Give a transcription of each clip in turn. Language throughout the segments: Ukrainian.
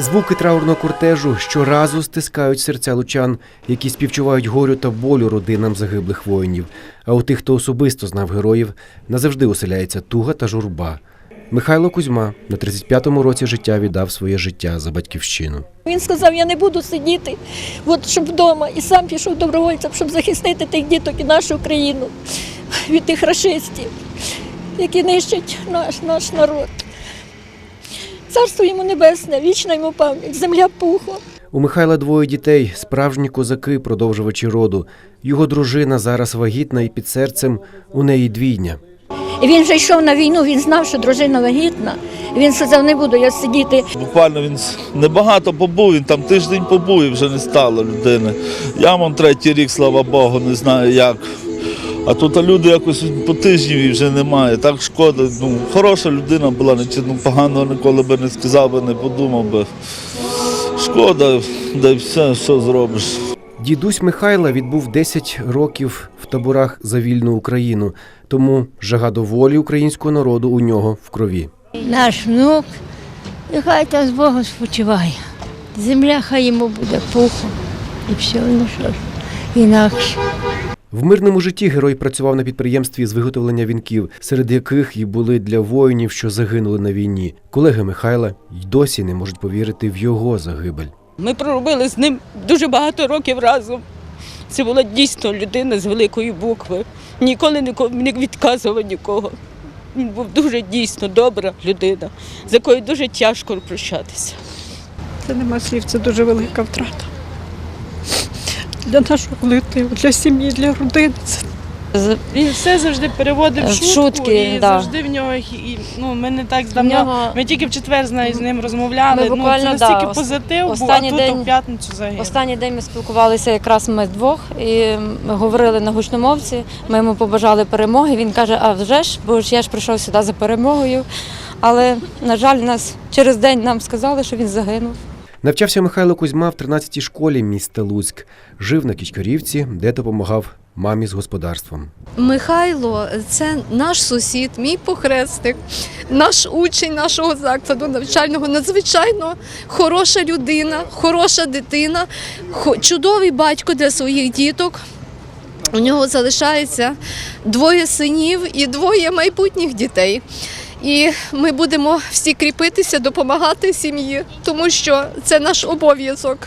Звуки траурного кортежу щоразу стискають серця лучан, які співчувають горю та болю родинам загиблих воїнів. А у тих, хто особисто знав героїв, назавжди оселяється туга та журба. Михайло Кузьма на 35-му році життя віддав своє життя за батьківщину. Він сказав, я не буду сидіти, от щоб вдома, і сам пішов добровольцем, щоб захистити тих діток і нашу країну від тих рашистів, які нищать наш, наш народ. Царство йому небесне, вічна йому пам'ять, земля пухла. У Михайла двоє дітей, справжні козаки, продовжувачі роду. Його дружина зараз вагітна і під серцем у неї двійня. І він вже йшов на війну, він знав, що дружина вагітна. Він сказав, не буду я сидіти. Буквально він небагато побув, він там тиждень побув і вже не стало людини. Я вам третій рік, слава Богу, не знаю як. А тут а люди якось по тижнів і вже немає. Так шкода. Ну, хороша людина була, нічого ну, поганого ніколи би не сказав би, не подумав би. Шкода, да й все, що зробиш. Дідусь Михайла відбув 10 років в таборах за вільну Україну, тому жага до волі українського народу у нього в крові. Наш внук, і хай там з Богом спочиває. Земля хай йому буде пухом. І все, ну що ж, інакше. В мирному житті герой працював на підприємстві з виготовлення вінків, серед яких і були для воїнів, що загинули на війні. Колеги Михайла й досі не можуть повірити в його загибель. Ми проробили з ним дуже багато років разом. Це була дійсно людина з великої букви. Ніколи не відказував нікого. Він був дуже дійсно добра людина, з якою дуже тяжко прощатися. Це нема слів, це дуже велика втрата. Для нашого колективу, для сім'ї, для родини. Він все завжди переводив В в шутку, шутки, і да. завжди в нього і, ну ми не так давно. нього Ми тільки в четвер з нею з ним розмовляли. Ми ну це настільки да, позитив був, а тут день- у п'ятницю загинув. останній день ми спілкувалися якраз ми вдвох і ми говорили на гучномовці. Ми йому побажали перемоги. Він каже: А вже ж, бо ж я ж прийшов сюди за перемогою. Але на жаль, нас через день нам сказали, що він загинув. Навчався Михайло Кузьма в 13-й школі міста Луцьк. Жив на Кічкарівці, де допомагав мамі з господарством. Михайло це наш сусід, мій похресник, наш учень нашого закладу навчального. Надзвичайно хороша людина, хороша дитина, чудовий батько для своїх діток. У нього залишається двоє синів і двоє майбутніх дітей. І ми будемо всі кріпитися, допомагати сім'ї, тому що це наш обов'язок.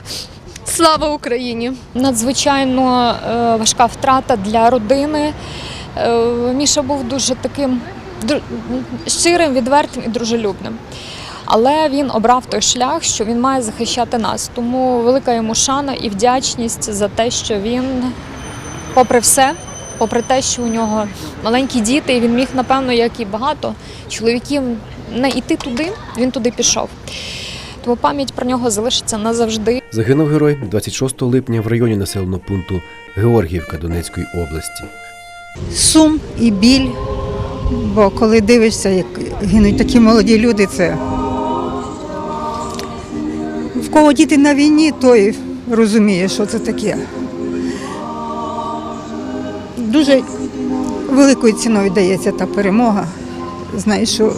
Слава Україні! надзвичайно е, важка втрата для родини. Е, Міша був дуже таким щирим, відвертим і дружелюбним. Але він обрав той шлях, що він має захищати нас. Тому велика йому шана і вдячність за те, що він, попри все, попри те, що у нього маленькі діти, і він міг, напевно, як і багато чоловіків, не йти туди, він туди пішов. Тому пам'ять про нього залишиться назавжди. Загинув герой 26 липня в районі населеного пункту Георгіївка Донецької області. сум і біль. Бо коли дивишся, як гинуть такі молоді люди, це в кого діти на війні, той розуміє, що це таке. Дуже великою ціною дається та перемога. Знаєш, що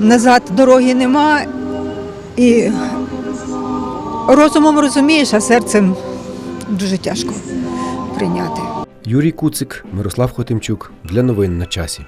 назад дороги нема і розумом розумієш, а серцем дуже тяжко прийняти. Юрій Куцик, Мирослав Хотимчук для новин на часі.